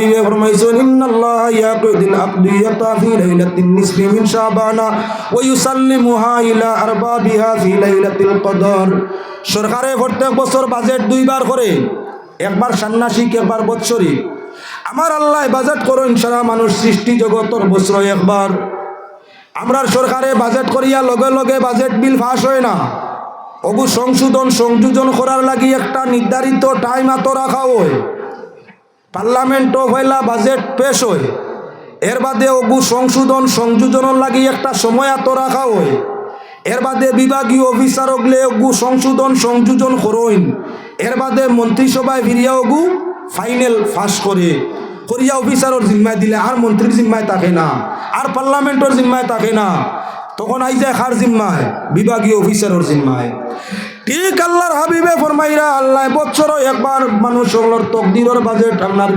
হাবিবে ফরমাইছেন, ইন্নাল্লাহ ইয়াকুদিল আকদিয়াতা ফি লাইলাতিন নিসফি মিন শাবানা ওয়া ইউসাল্লিমুহা ইলা আরবাবিহা ফি লাইলাতিল কদর। সরকারে প্রত্যেক বছর বাজেট দুইবার করে, একবার ষান্মাসিক একবার বৎসরিক। আমার আল্লাহ বাজেট করুন সারা মানুষ সৃষ্টি জগতর বছর একবার। আমরার সরকারে বাজেট করিয়া লগে লগে বাজেট বিল ফাঁস হয় না। অবু সংশোধন, সংযোজন করার লাগি একটা নির্ধারিত টাইম এত রাখা হয়। পার্লামেন্টও হইলা বাজেট পেশ হয় এর বাদে অবু সংশোধন সংযোজনের লাগি একটা সময় এত রাখা হয় এর বাদে বিভাগীয় অফিসার ওগলে অগু সংশোধন সংযোজন করইন। এর বাদে মন্ত্রিসভায় ফিরিয়া অগু ফাইনাল ফাঁস করে। করিয়া অফিসারের জিম্মায় দিলে আর মন্ত্রীর জিম্মায় থাকে না, আর পার্লামেন্টের জিম্মায় থাকে না। তখন আই যায় কার জিম্মায়? বিভাগীয় অফিসারের জিম্মায়। ঠিক আল্লাহর হাবিবে ফরমাইরা আল্লাহ বছর একবার মানুষ সকলের তকদিরের বাজেট আপনার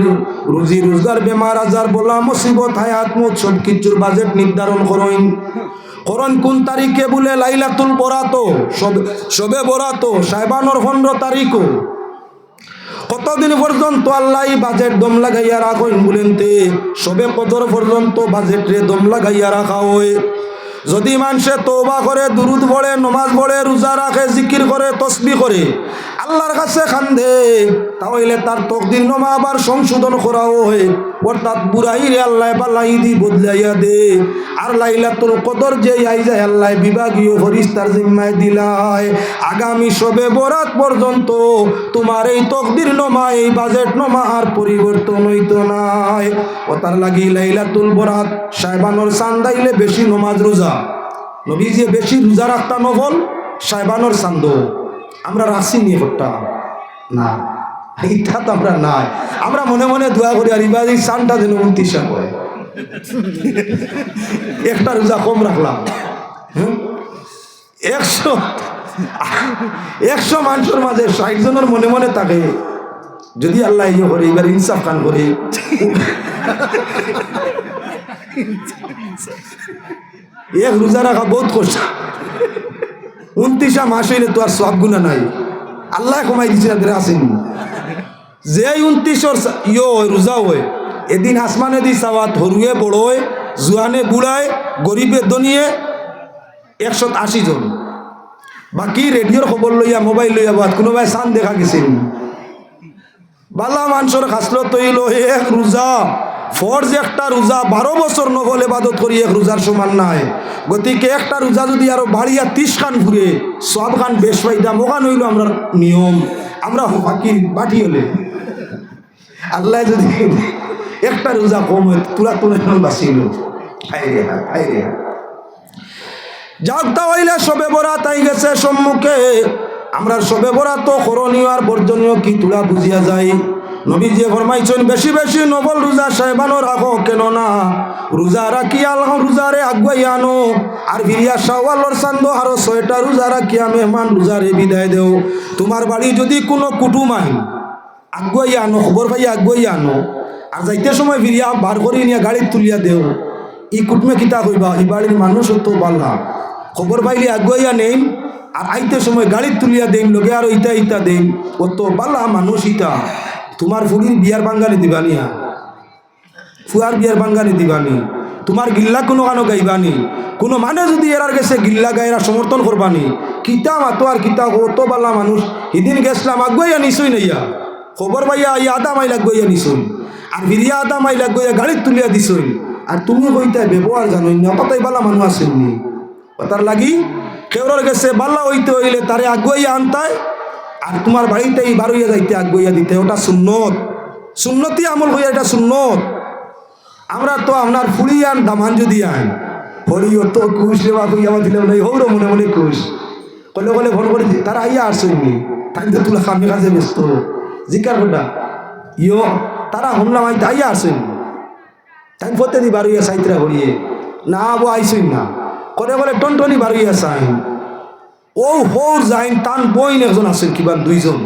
রুজি রোজগার, বেমার, আজার, বলা, মুসিবত, হায়াত মুখ সব কিছুর বাজেট নির্ধারণ করন। কোন তারিখে বলে লাইলাতুল বরাতো? সব, সবে বরাতো সাহেবানোর পনেরো তারিখও কতদিন পর্যন্ত আল্লাহ বাজেট দম লাগাইয়া রাখইন বলেন তে? সবে কদর পর্যন্ত বাজেটরে দম লাগাইয়া রাখা হয়। যদি মানুষে তৌবা করে, দুরুদ পড়ে, নমাজ পড়ে, রোজা রাখে, জিকির করে, তসবি করে, আল্লাহর কাছে খান্দে, তাহলে তার তকদির নমা আবার সংশোধন করাও হয়। অর্থাৎ বুড়াইরে আল্লাহ পাল্লাই দি বদলাইয়া দে, আর লাইলা তোর কদর যে আই যায়, আল্লাহ বিভাগীয় ফরিস্তার জিম্মায় দিলায়। আগামী সবে বরাত পর্যন্ত তোমার এই তকদির নমা এই বাজেট নমা আর পরিবর্তন হইত নাই। ও তার লাগি লাইলা লাইলাতুল বরাত সাহেবানোর সান্দাইলে বেশি নমাজ রোজা। নবী যে বেশি রোজা রাখতা নফল সাহেবানোর সান্দ আমরা রাখছি নিয়ে করতা না ইটা তো আমরা নাই। আমরা মনে মনে দোয়া করি, আর ইবাদ সানটা যেন উনত্রিশ হয়। একটা রোজা কম রাখলাম? একশো একশো মানুষের মাঝে ষাট জনের মনে মনে থাকে, যদি আল্লাহ ইয়ে করে, এবার ইনসাফ খান করে। এক রোজা রাখা বহুত কষ্ট। উনত্রিশা মাস হইলে তো আর সব গুণা নাই। আল্লাহ কমাই দিছে তাদের আসেন। যে উনত্রিশর ইয় রোজা হয়, এদিন আসমানে দি চাওয়াত হরুয়ে বড়োয় জুয়ানে বুড়ায় গরিবে দনিয়ে একশো আশি জন। বাকি রেডিওর খবর লইয়া, মোবাইল লইয়া বাদ কোনোবাই চান দেখা গেছিল বালা মানুষের খাসলো তৈল এক রোজা। ফর্জ একটা রোজা বারো বছর নগল এবাদত করি, এক রোজার সমান নাই। গতিকে একটা রোজা যদি আরও বাড়িয়া তিস খান ঘুরে, সব খান বেশ পাইতাম ওখান হইল আমরা নিয়ম। আমরা বাকি বাটি হলে। আল্লাহ যদি একটা রোজা কম হয় তুলা তুলে বাঁচিল হাই রে হইলে সবে বরাত আই গেছে সম্মুখে। আমরা সবে বরাত তো করণীয় আর বর্জনীয় কি তুলা বুঝিয়া যায়। নবী যে ফরমাইছেন, বেশি বেশি নবল রোজা সাহেবানো রাখো কেন না রোজা রাখি আল্লাহ রোজারে আনো। আর বিরিয়া শাওয়ালর চান্দ আরও ছয়টা রোজা রাখিয়া মেহমান রোজারে বিদায় দেও। তোমার বাড়ি যদি কোনো কুটুম আইন আনো, খবর পাই আগুয়াই আনো। আর যাইতে সময় বিরিয়া বার করে নিয়ে গাড়িত তুলিয়া দেও। ই কুটমে কিতা কইবা এই বাড়ির মানুষ তো বাল্লা। খবর পাইলে আগুয়াইয়া নেই আর আইতে সময় গাড়ির তুলিয়া দেন লগে আর ইটা ইটা দেন ও তো বাল্লা মানুষ ইটা তোমার ফুড়ির বিয়ার বাঙ্গালি দিবানিয়া ফুয়ার বিয়ার বাঙ্গালি দিবানি। তোমার গিল্লা কোনো কানো গাইবানি। কোনো মানে যদি এরার গেছে গিল্লা গাইরা সমর্থন করবানি কিতা মাতো আর কিতা কত বাল্লা মানুষ সেদিন গেছিলাম আগুয়াইয়া নিছই নাইয়া খবর পাইয়া আই আদা মাইল আগুয়াইয়া নিছই আর ফিরিয়া আদা মাইল আগুয়াইয়া গাড়িত তুলিয়া দিছই। আর তুমি কইতে ব্যবহার জানোই না কতই বালা মানুষ আসেননি তার লাগি কেউর গেছে, বাল্লা হইতে হইলে তারে আগুয়াইয়া আনতায় আর তোমার বাড়িতেই বারুইয়া যাইতে আগুয়াইয়া দিতে, ওটা সুন্নত। সুন্নতি আমল হইয়া এটা সুন্নত। আমরা তো আপনার ফুড়ি আন দামান যদি আন ফড়িও তো কুশ রে বাবু আমার দিলাম নাই হৌর মনে মনে কুশ। কলে কলে ফোন করে তারা আইয়া আসেননি তাই তো তুলা কামে কাজে ব্যস্ত। জিকার কোটা। ইয়, তারা শুনলাম আই আইয়া আসেন তাই ফতে দি বারুইয়া সাইতরা হরিয়ে না বো আইসই না। করে বলে টন টনটনি বারুইয়া সাইন। ও হৌর যাইন তান বইন একজন আছেন কিবা দুইজন।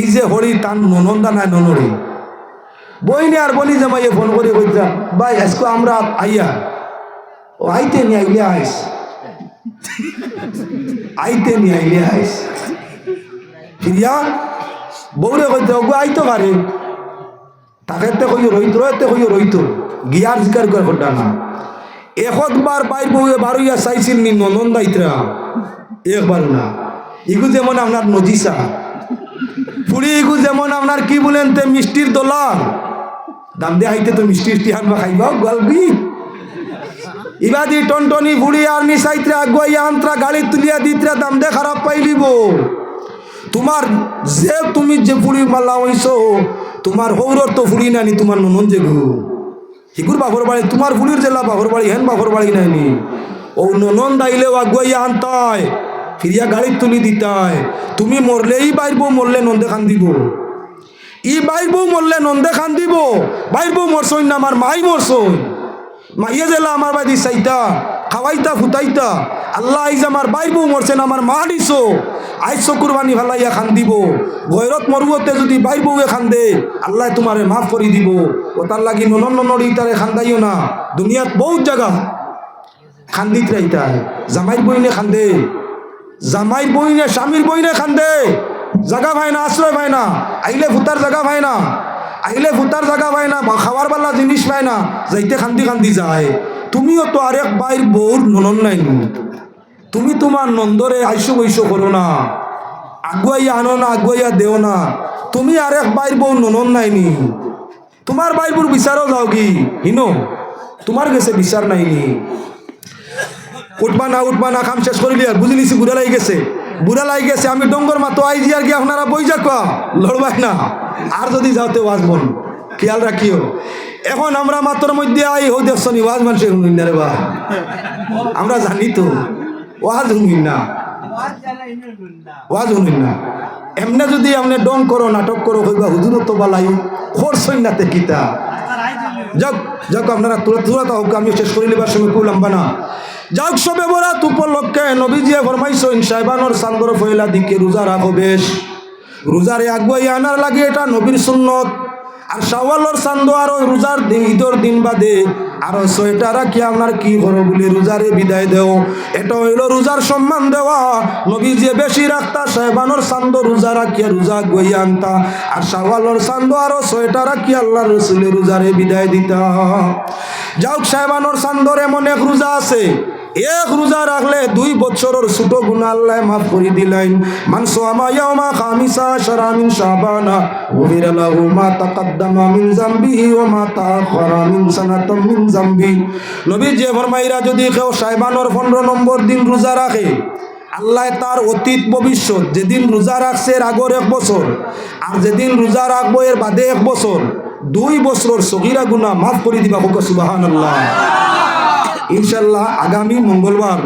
ই যে হরি তান ননন্দা নাই ননরি বইনে আর বলি জামাইয়ে ফোন করে কইতাম ভাই আজকে আমরা আইয়া। ও আইতে নি আইলে আইস আইতে নি আইলে আইস ফিরিয়া বউরে কইতে ওগো আইতো পারে তাকেতে কইও রইত রইতে কইও রইত গিয়ার জিকার করে না। একবার বাইর বউয়ে বারুইয়া চাইছিল নি ননন দাইতরা একবার না। ইগু যেমন আপনার নজিসা ফুড়ি ইগু যেমন আপনার কি বলেন তে মিষ্টির দোলার দাম দিয়ে হাইতে তো মিষ্টি মিষ্টি হানবা খাইবা গলবি ইবাদি টনটনি ফুড়ি আর মিসাইত্রা আগুয়াইয়া আন্তরা গাড়ি তুলিয়া দিত্রা দাম দে খারাপ পাইলিব তোমার যে তুমি যে ফুড়ি মাল্লা হইছো তোমার হৌরর তো ফুড়ি নানি তোমার ননন যে গু হিগুর বাঘর বাড়ি, তোমার ফুলির জেলা বাঘর বাড়ি, হেন বাঘর বাড়ি নাইনি। ও ননন দাইলেও আগুয়াইয়া আনতায়, ফিরিয়া গাড়ি তুলি দিতায়। তুমি মরলেই বাইর বউ মরলে নন্দে খান দিব। ই বাইর বউ মরলে নন্দে খান দিব। বাইর বউ মরছই না, আমার মাই মরছই মাইয়া জেলা আমার বাদি চাইতা, খাওয়াইতা, ফুটাইতা। আল্লাহ আইজ আমার বাইর বউ মরছেন আমার মা দিছো আইসো কুরবানি ভালাইয়া খান দিব। গৈরত মরুয়তে যদি বাইর বউয়ে খান দে, আল্লাহ তোমারে মাফ করে দিব। ও তার লাগি ননন ননরি তারে খান্দাইও না। দুনিয়াত বহুত জায়গা খান্দিত রাইতা জামাইর বইনে খান্দে জামাইর বইনে স্বামীর বইনে খান্দে জাগা ভাই না, আশ্রয় পায় না। আইলে ভূতার জাগা ভাই না। আইলে ভূতার জাগা পায় না খাওয়ার পাল্লা জিনিস পায় না। যাইতে খান্দি খান্দি যায়। তুমিও তো আরেক বাইর বউর ননন নাই তুমি তোমার নন্দরে আইসো বৈশো করো না। আগুয়াইয়া আনো না, আগুয়াইয়া দেও না। তুমি আরেক বাইর বউ ননন নাইনি। তোমার বাইর বউর বিচারও যাও কি? হিনো, তোমার গেছে বিচার নাইনি। উঠবা না উঠবা না, কাম শেষ করিলি আর বুঝে নিছি বুড়া লাগি গেছে। বুড়া লাগি গেছে, আমি ডঙ্গর মাতো আইজি আর কি আপনারা বই যাক লড়বাই না। আর যদি যাওতে বল। খেয়াল রাখিও। এখন আমরা মাত্র মধ্যে আই হো দেখছি ওয়াজ মানুষের বা। আমরা জানি তো। ওয়াজ শুনুন না ওয়াজ শুনুন যদি আপনি ডং করো, নাটক করো, হইবা হুজুর তো বালাই খরচই না তে কিতা। যাক যাক, আপনারা তুলা তুলা হোক, আমি শেষ করে নিবার সময় খুব লম্বা না যাক, সবে বরাত উপলক্ষে নবীজিয়ে ফরমাইছেন সাহেবানোর চান্দর ফয়লা দিকে রোজা রাখো বেশ। রোজারে আগুয়াই আনার লাগে এটা নবীর সুন্নত। আর শাওয়ালর চান্দ আরও রোজার দিন, ঈদর দিন বাদে আরও ছয়টা রাখি আপনার কি করো বলে রোজারে বিদায় দেও। এটা হইল রোজার সম্মান দেওয়া। নবী যে বেশি রাখতা, সাহেবানোর সান্দ রোজা রাখিয়া রোজা গইয়া আনতা। আর সাওয়ালোর সান্দ আরও ছয়টা রাখি আল্লাহ রসুলের রোজারে বিদায় দিতা। যাওক সাহেবানোর সান্দর এমন এক রোজা আছে। এক রোজা রাখলে দুই বছরের ছোট গুণা আল্লাহ মাফ করে দিলেন। মানসো আমা ইয়ামা খামিসা আশারা মিন শাবানা লাহু মা তাকাদ্দামা মিন জামবিহি ওয়া মা তাআখারা মিন সানাতাম মিন জামবি। নবী যে ফরমাইরা, যদি কেউ সাহেবানোর 15 নম্বর দিন রোজা রাখে, আল্লাহ তার অতীত ভবিষ্যৎ, যেদিন রোজা রাখছে এর আগর এক বছর, আর যেদিন রোজা রাখব এর বাদে এক বছর, দুই বছরের সগিরা গুণা মাফ করে দিবা হোক আল্লাহ ইনশাল্লাহ আগামী মঙ্গলবার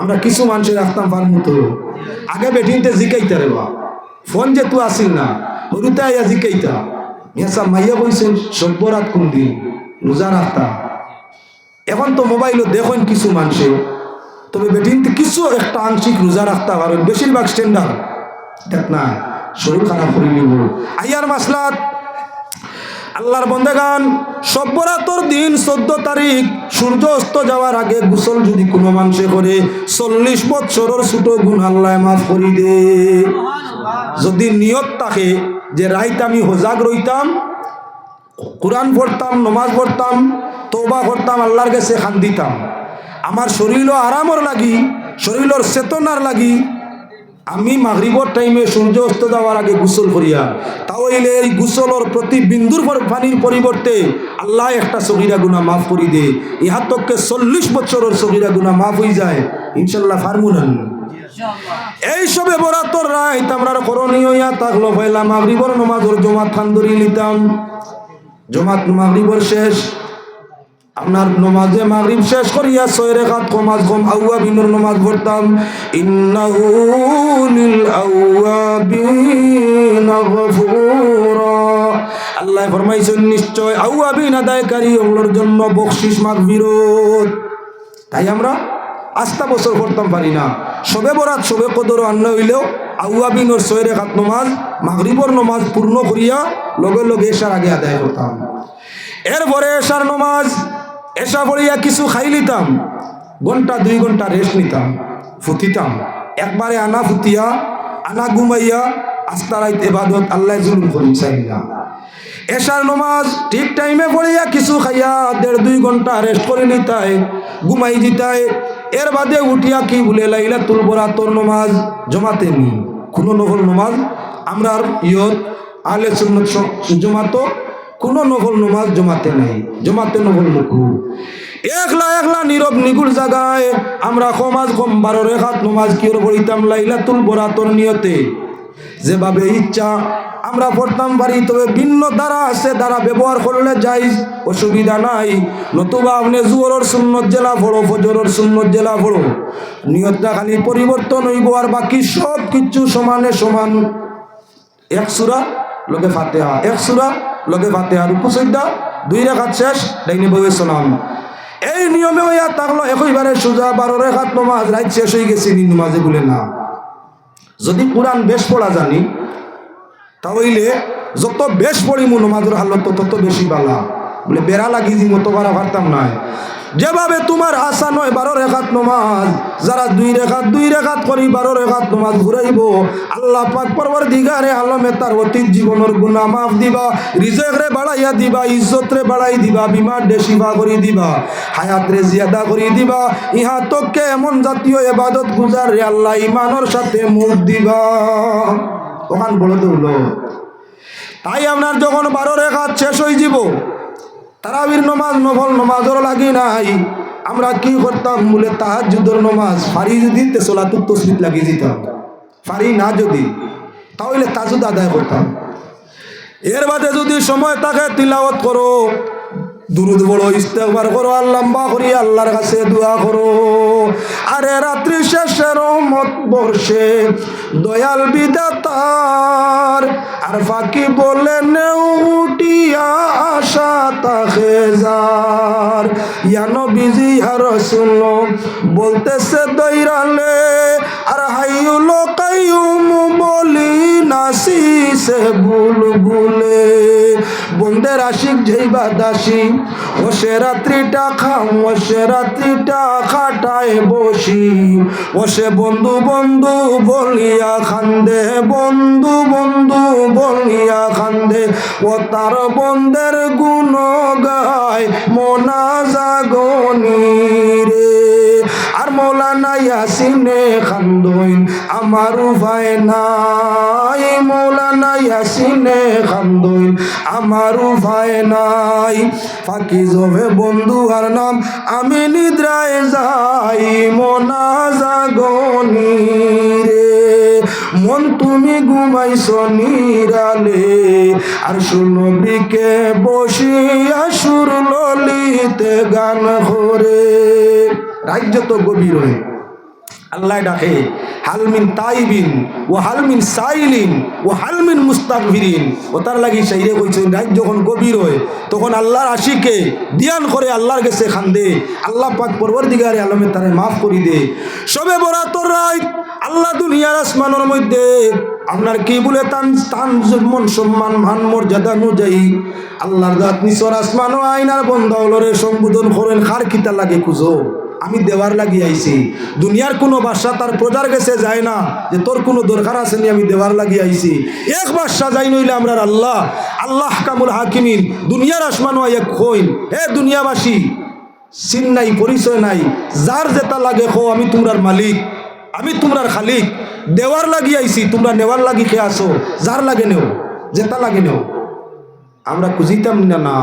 আমরা কিছু মানুষের রাখতাম পার মতো আগে বেটিনতে জিকাইতা রে বা। ফোন যে তু আসিল না, হরুতে আইয়া জিকাইতা। মিয়াসা মাইয়া কইছেন সভ্যরাত কোন দিন? রোজা রাখতাম এখন তো মোবাইলও দেখেন কিছু মানুষে তবে বেটিনতে কিছু একটা আংশিক রোজা রাখতে পারেন বেশিরভাগ স্ট্যান্ডার্ড দেখ না, শরীর খারাপ করে নিব। আইয়ার মাসলাত আল্লাহর বন্দেগান, সব্বরাতর দিন চোদ্দ তারিখ সূর্য অস্ত যাওয়ার আগে গোসল যদি কোনো মানুষে করে, চল্লিশ বছরের ছোট গুণ আল্লাহ মাফ করি দে। যদি নিয়ত থাকে যে রাইত আমি হজাগ রইতাম, কোরআন পড়তাম, নমাজ পড়তাম তৌবা করতাম, আল্লাহর কাছে খান দিতাম। আমার শরীরও আরামর লাগি, শরীরের চেতনার লাগি আমি মাগরিবর টাইমে সূর্য অস্ত যাওয়ার আগে গোসল করিয়া তাহলে এই গোসলর প্রতি বিন্দুর পর- পানির পরিবর্তে আল্লাহ একটা সগিরা গুণা মাফ করি দে। ইহার তককে চল্লিশ বছরের সগিরা গুণা মাফ হয়ে যায়। ইনশাল্লাহ ফার্মুলান। এই সবে বরাতর রায় আমরা করণীয় ইয়া থাকল পয়লা মাগরিবর নমাজর জমাত খান ধরিয়ে নিতাম জমাত মাগরিবর শেষ। আপনার নমাজে মাগরিব শেষ করিয়া ছয় রেখাত কমাজ কম আউয়া বিনুর নমাজ পড়তাম। ইন্নাহু লিল গফুরা। আল্লাহ ফরমাইছেন, নিশ্চয় আউয়াবিন আদায়কারী ওগুলোর জন্য বকশিস মাগফিরত তাই আমরা আস্তা বছর করতাম পারি না। সবে বরাত সবে কদর আন্ন হইলেও আউয়াবিনোর ছয় রেখাত নমাজ, মাগরিবর নমাজ পূর্ণ করিয়া লগে লগে এসার আগে আদায় করতাম। এরপরে এসার নমাজ এসা পড়িয়া কিছু খাই নিতাম, ঘণ্টা দুই ঘণ্টা রেস্ট নিতাম, ফুটিতাম। একবারে আনা ফুটিয়া, আনা ঘুমাইয়া আস্তারাইত এবাদত আল্লাহ জুলুম করি চাই না এশার নমাজ ঠিক টাইমে পড়িয়া কিছু খাইয়া দেড় দুই ঘণ্টা রেস্ট করে নিতায় ঘুমাই দিতায় এর বাদে উঠিয়া কি বলে লাইলা তুলবরা তোর নমাজ জমাতে নি। কোনো নফল নমাজ আমরা ইয়ত আলে সুন্নত জমাতো কোনো নফল নমাজ জমাতে নাই, জমাতে নফল মুখু একলা একলা নীরব নিগুল জায়গায় আমরা সমাজ কম বারো রেখাত নমাজ কিয়র লাইলা তুলবরা তোর নিয়তে? যেভাবে ইচ্ছা আমরা পড়তাম পারি তবে ভিন্ন দ্বারা আছে দ্বারা ব্যবহার করলে যাই, অসুবিধা নাই। নতুবা আপনি জুয়রের সুন্নত জেলা পড়ো, ফজরের সুন্নত জেলা পড়ো। নিয়তটা খালি পরিবর্তন হইব আর বাকি সব কিছু সমানে সমান। এক সুরা লগে ফাতেহা। এক সুরা লগে ভাতে আর সৈদা দুই রেখাত শেষ, ডাইনি বই শোনাম এই নিয়মে হইয়া থাকল একইবারে সোজা বারো রেখাত নমাজ রাত শেষ হয়ে গেছে, নি নমাজে বলে না। যদি কোরআন বেশ পড়া জানি তাহলে যত বেশ পড়ি মু নমাজের হালত, তত বেশি বালা। বলে বেড়া লাগি যে মতো করা পারতাম নয় যেভাবে তোমার আশা নয় বারো রেখাত নমাজ, যারা দুই রেখাত দুই রেখাত করি বারো রেখাত নমাজ ঘুরাইব, আল্লাহ পাক পরবর দিগারে আলমে তার অতীত জীবনের গুণা মাফ দিবা, রিজেক রে বাড়াইয়া দিবা, ইজ্জত রে বাড়াই দিবা, বিমার ডে শিবা করি দিবা, হায়াত রে জিয়াদা করি দিবা, ইহা তোকে এমন জাতীয় এবাদত গুজার রে আল্লাহ ইমানোর সাথে মুখ দিবা। ওখান বলে দৌড়লো তাই আপনার যখন বারো রেখাত শেষ হয়ে যাব তারাবির নমাজ নফল নমাজও লাগি নাই। আমরা কি করতাম? মূলে তাহার যুদ্ধর নমাজ, ফারি যদি তেসলাতুর তসরিত লাগিয়ে দিতাম ফারি না যদি, তাহলে তাজুদ আদায় করতাম। এর বাদে যদি সময় থাকে তিলাওয়াত করো। দুরুদ বড় ইস্তেকবার করো, আর লম্বা করি আল্লাহর কাছে দোয়া করো। আরে রাত্রি শেষে রহমত বর্ষে, দয়াল বিদাতার আর ফাঁকি বলে নেও আশা তাকে যার। ইয়ানো বিজি আর শুনল বলতেছে দৈরালে, আর হাইউল কাইউম বলি নাসি সে বুলবুলে বন্দের আশিক যেইবা দাসী ও সে রাত্রিটা খাম ও সে রাত্রিটা খাটায় বসি। ও সে বন্ধু বন্ধু বলিয়া খান্দে, বন্ধু বন্ধু বলিয়া খান্দে। ও তার বন্ধের গুণ গায় মোনা জাগনি রে মৌলানা ইয়াসিনে খান্দইন। আমার উপায় নাই মৌলানা ইয়াসিনে খান্দইন। আমার উপায় নাই। ফাঁকি জমে বন্ধু আর নাম, আমি নিদ্রায় যাই মনা জাগনি রে মন তুমি ঘুমাইছ নিরালে, আর শুনবিকে বসিয়া সুর ললিতে গান করে। রাজ্য তো গভীর হয়ে আল্লাহ ডাকে হালমিন তাইবিন ও হালমিন সাইলিন ও হালমিন মুস্তাকবিরিন ও তার লাগি সাইরে কইছেন রাত যখন গভীর হয়, তখন আল্লাহর আশিকে দিয়ান করে আল্লাহর কাছে খান্দে। আল্লাহ পাক পরবর দিগারে আলমে তারে মাফ করি দে। সবে বরাতর রাত, আল্লাহ দুনিয়ার আসমানের মধ্যে, আপনার কি বলে তান তান মন সম্মান, মান মর্যাদা অনুযায়ী আল্লাহর দাঁত নিচর আসমান ও আইনার বন্ধ হলরে সম্বোধন করেন, খার কিতা লাগে খুঁজো? আমি দেওয়ার লাগি আইছি। দুনিয়ার কোনো বাদশা তার প্রজার কাছে যায় না, যে তোর কোনো দরকার আছে নি আমি দেওয়ার লাগি আইছি। এক বাদশা যাই নইলে আমরা আল্লাহ আল্লাহ কামুল হাকিমিন, দুনিয়ার আসমান এক কইন হে দুনিয়াবাসী চিন নাই, পরিচয় নাই, যার যেটা লাগে খো আমি তোমরার মালিক, আমি তোমরার খালিক। দেওয়ার লাগি আইছি, তোমরা নেওয়ার লাগি খেয়ে আসো যার লাগে নেও, যেটা লাগে নেও। আমরা খুঁজিতাম না না।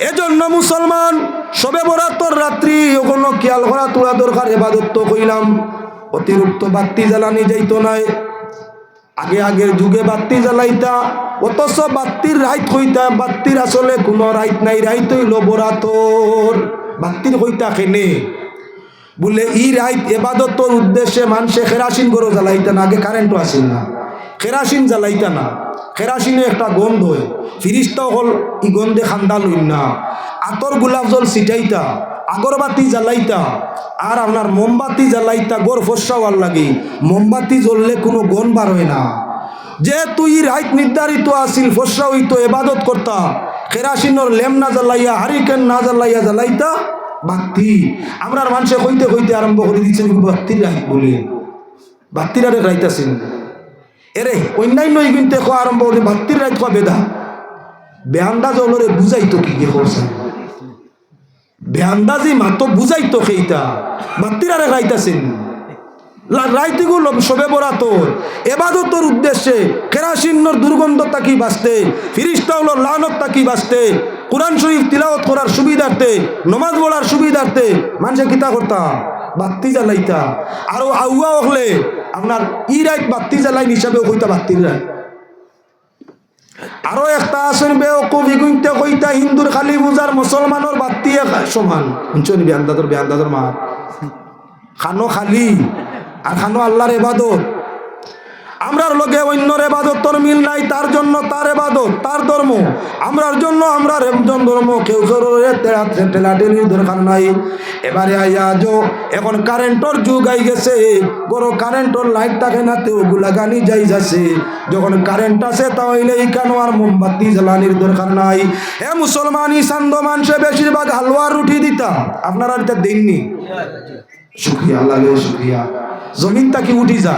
এজন্য মুসলমান, সবে বরাতর রাত্রি ওগুলো খেয়াল করা তোলা দরকার, এবাদত তো কইলাম। অতিরিক্ত বাতি জ্বালানি যাইতো নাই। আগে আগের যুগে বাতি জ্বালাইতা, অথচ বাতির রাইত হইতা, বাতির আসলে কোনো রাইত নাই, রাইত হইল বরাতর। বাতির হইতা কেনে? বলে, ই রাইত এবাদতর উদ্দেশ্যে মানুষে খেরাসিন গরো জ্বালাইতা না, আগে কারেন্টও আসেন না। খেরাসিন জ্বালাইতা না। খেরাসিনে একটা গন্ধ হয়। ফিরিস্তা হল ই গন্ধে খান্দা লইন না। আতর গোলাপ জল ছিটাইতা, আগরবাতি জ্বালাইতা, আর আপনার মোমবাতি জ্বালাইতা গোর ফসাওয়ার লাগে। মোমবাতি জ্বললে কোনো গন বার হয় না। যে তুই রাইত নির্ধারিত আসিল ফসরা হইতো, এবাদত করতা। কেরাসিনর লেম না জ্বালাইয়া, হারিকেন না জ্বালাইয়া জ্বালাইতা, বাতি। আমরা মানুষে কইতে কইতে আরম্ভ করে দিচ্ছেন বাত্তির রাইত বলে। বাত্তির আরে রাইতাছেন এরে অন্যান্য কিন্তু আরম্ভ করে বাত্তির রাইত কোয়া বেদা। বেআন্দাজ অলরে বুঝাইতো কি গে করছেন বেআন্দাজি মাতো বুঝাইতো সেইটা বাত্তিরা রেখাইতাছেন রাইতিগুলো সবে বরাতো এবাদতর উদ্দেশ্যে কেরাসিন্নর দুর্গন্ধ তাকি বাঁচতে ফিরিস্তাউল লানত তাকি বাঁচতে, কোরআন শরীফ তিলাওত করার সুবিধার্থে, নমাজ পড়ার সুবিধার্থে মানুষে কিতা করতা। বাত্তি জ্বালাইতা আরও আউয়া হলে আপনার ই রাইত বাত্তি জ্বালাইন হিসাবে কইতা বাত্তির রায় আরও একটা বেও কবি ইগুইতে কইতা, হিন্দুর খালি বুজার মুসলমানের বাত্তি সমান। শুনছেন বিয়ান্দাদর বিয়ান্দাদর মা খানো খালি, আর খানো আল্লাহর এবাদত আমরার লগে অন্যর এবাদত তোর মিল নাই তার জন্য তার এবাদত তার ধর্ম। আমরার জন্য আমরার একজন ধর্ম কেউ জরুরে টেলাটেলির দরকার নাই। এবারে আইয়া যো এখন কারেন্টর যুগ আই গেছে। বড় কারেন্টর লাইট থাকে না তেও গুলা গানি যাই যাচ্ছে। যখন কারেন্ট আছে তাহলে কেন আর মোমবাতি জ্বালানির দরকার নাই? হে মুসলমানি সান্দ মানুষে বেশিরভাগ হালুয়া রুটি দিতা। আপনারা এটা দেননি। শুক্রিয়া আল্লাহ শুক্রিয়া। জমিনটা কি উঠি যা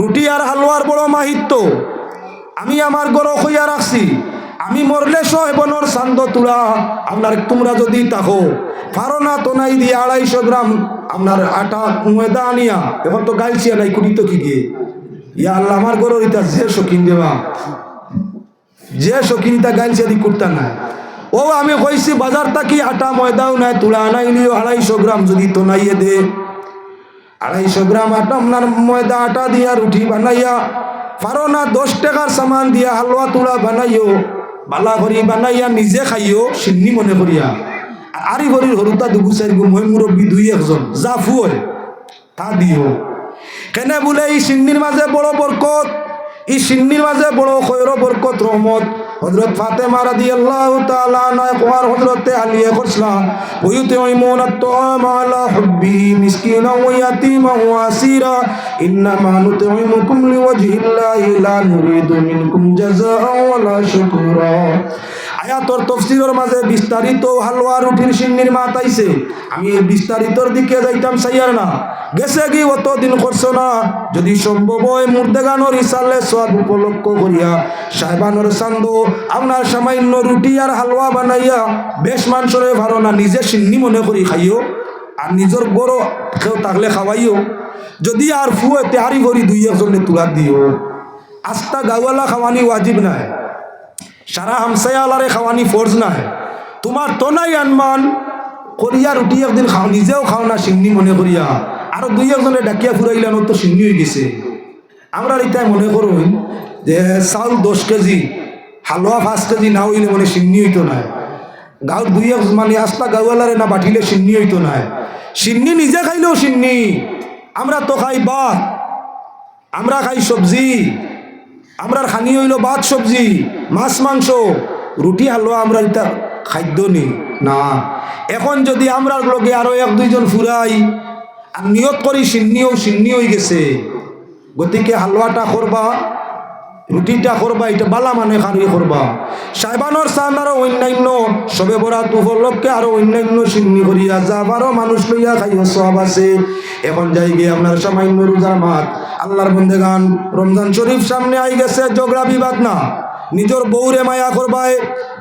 রুটি আর হালুয়ার বড় মাহিত্য। আমি আমার গরো হইয়া রাখছি। আমি মরলে সহেবনর চান্দ তুলা। আপনার তোমরা যদি তাকো পারো না তো নাই দিয়ে আড়াইশো গ্রাম। আপনার আটা ময়দা আনিয়া, এখন তো গাইছি নাই কুড়ি তো কি গিয়ে? ইয়া আল্লাহ, আমার গরোর ইতা যে শকিন দেওয়া যে শকিনটা গাইছে দি কুর্তা নাই। ও, আমি কইছি বাজার তাকি আটা ময়দাও নাই, তুলা আনাইলিও আড়াইশো গ্রাম যদি তো নাইয়ে দে। আড়াইশো গ্রাম আটা আপনার ময়দা আটা দিয়া রুটি বানাইয়া পারো না দশ টাকার সামান দিয়া হালুয়া তুলা বানাইও, বালা করি বানাইয়া নিজে খাইও, সিন্নি মনে করিয়া। আরি ভরির হরুতা দুগু চাই গু মই মুরব্বী দুই একজন যা ফুয় তা দিও। কেনে বোলে এই সিন্নির মাঝে বড় বরকত এই সিন্নির মাঝে বড় খৈর বরকত রহমত হজরত ফাতেমা রাদিয়াল্লাহু তাআলা নয় কুমার হজরতে আলিয়ে করছলা ويطعمون الطعام على حبه مسكينا ويتيما واسيرا إنما نطعمكم لوجه الله لا نريد منكم جزاء ولا شكورا আয়াতর তফসিরের মাঝে বিস্তারিত হালুয়া রুটির সিন্নির মাত আইছে। আমি বিস্তারিতর দিকে যাইতাম সাইয়ার না। গেছে কি অত দিন করছ না? যদি সম্ভব হয় মুর্দেগানোর ইসালে সব উপলক্ষ করিয়া সাহেবানোর চান্দ, আপনার সামান্য রুটি আর হালুয়া বানাইয়া বেশ মাংসরে ভালো না নিজে সিন্নি মনে করি খাইও, আর নিজের বড় কেউ থাকলে খাওয়াইও। যদি আর ফুয়ে তেহারি করি দুই একজনে তুলা দিও। আস্তা গাওয়ালা খাওয়ানি ওয়াজিব নাই। সারা হামসায়ালারে খাওয়ানি ফোর্স নাই। তোমার তো নাই আনমান, করিয়া রুটি একদিন খাও, নিজেও খাও না, সিন্নি মনে করিয়া। আরও দুই একজনে ডাকিয়া ফুরাইলেন তো সিন্নি হয়ে গেছে। আমরা এটাই মনে করুন যে চাউল দশ কেজি, হালুয়া পাঁচ কেজি না হইলে মানে সিন্নি হইতো না গাঁও দুই এক মানে আস্তা গাঁওয়ালারে না বাটিলে সিন্নি হইতো না সিন্নি নিজে খাইলেও সিন্নি। আমরা তো খাই ভাত, আমরা খাই সবজি আমরার খানি হইল ভাত, সবজি, মাছ, মাংস। রুটি, হালুয়া আমরা এটা খাদ্য নেই না। এখন যদি আমরার লগে আরও এক, দুইজন ফুরাই, আর নিয়ত করি সিন্নিও সিন্নি হয়ে গেছে, গতিকে হালুয়াটা করবা রুটিটা করবা, এটা বালা মানে খারি করবা। সাইবানোর সান আরও অন্যান্য, সবে বরা উপলক্ষে আরও অন্যান্য সিন্নি করিয়া যাবারও মানুষ লইয়া খাইও, সব আছে। এখন যাই গিয়ে আপনার সামান্য রোজার মাত আল্লাহর বন্ধে গান রমজান শরীফ সামনে আই গেছে ঝগড়া বিবাদ না। নিজের বউরে মায়া করবায়,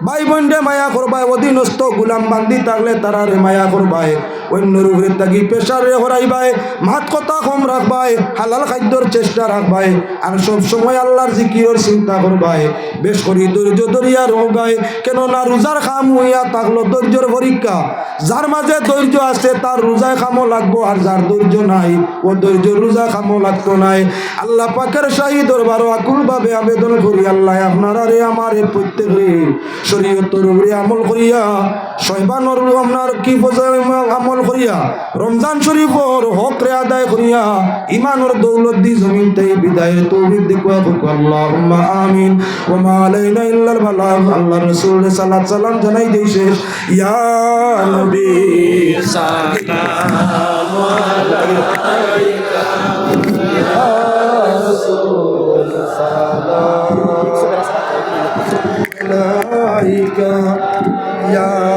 ভাই বোনরে মায়া করবায়, অধীনস্থ গুলাম বান্দি থাকলে তারারে মায়া করবায়। অন্য রূপে তাকি পেশারে হরাইবায় মাত কথা কম রাখবায়, হালাল খাদ্যর চেষ্টা রাখবায়, আর সব সময় আল্লাহর জিকিরর চিন্তা করবায়। বেশ করি ধৈর্য ধরিয়া রোগায় কেন না রোজার খাম হইয়া থাকল ধৈর্যর পরীক্ষা। যার মাঝে ধৈর্য আছে, তার রোজায় খামো লাগবো, আর যার ধৈর্য নাই, ও ধৈর্য রোজা খামো লাগতো নাই। আল্লাহ পাকের শাহী দরবার আকুল ভাবে আবেদন করি, আল্লাহ আপনারা রে আমার প্রত্যেকে শরীয়তর উপরে আমল করিয়া শৈবানর আপনার কি আমল করিয়া রমজান শরীফর হক রে আদায় করিয়া ইমানর দৌলত দি জমিন তাই বিদায়ের তৌফিক দেখুয়া আল্লাহুম্মা আমিন। ওয়া আলাইনা ইল্লাল বালাগ আল্লাহ রাসূল সাল্লাল্লাহু জানাই ইয়া নবী ইয়া হাবিব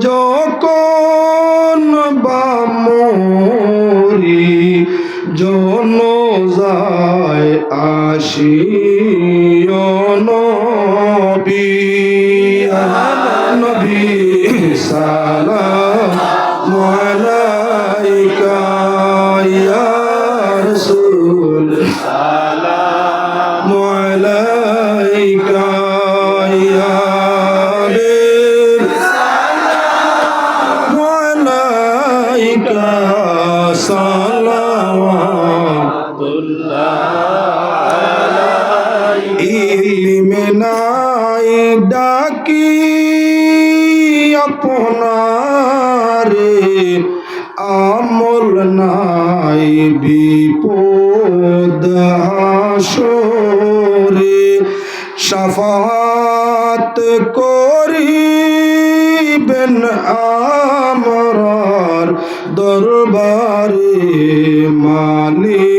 যখন বামরি জন যায় আসি আপনারে আমল নাই বিপদ হাসরে সাফাত করিবেন আমরার দরবারে মালিক।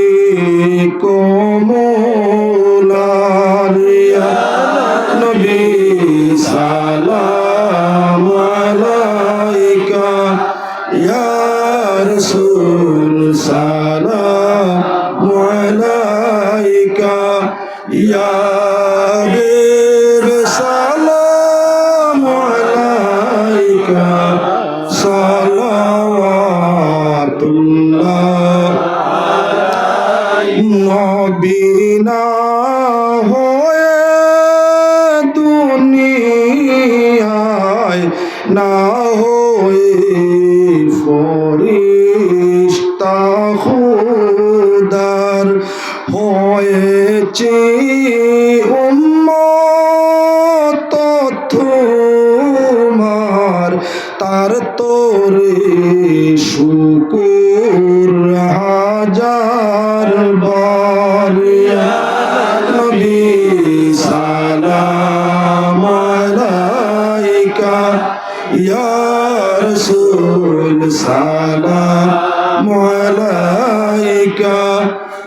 السلام عليك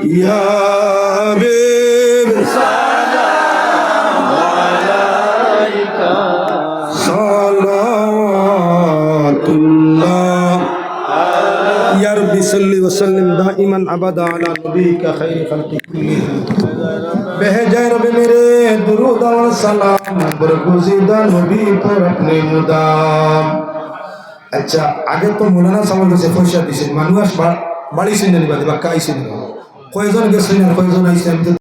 يا حبيب السلام عليك صلوات الله يا رب صل وسلم دائما ابدا على نبيك خير خلق كلهم جائے رب میرے درود اور سلام، برگزیدہ نبی پر اپنے مدام۔ আচ্ছা আগে তো মৌলানা সাহেবের কাছে পয়সা দিয়েছেন মানুষ বাড়িছেন সিনে নিবা দিবা কাই সিনে কয়জন গেছেন আর কয়জন আইসেন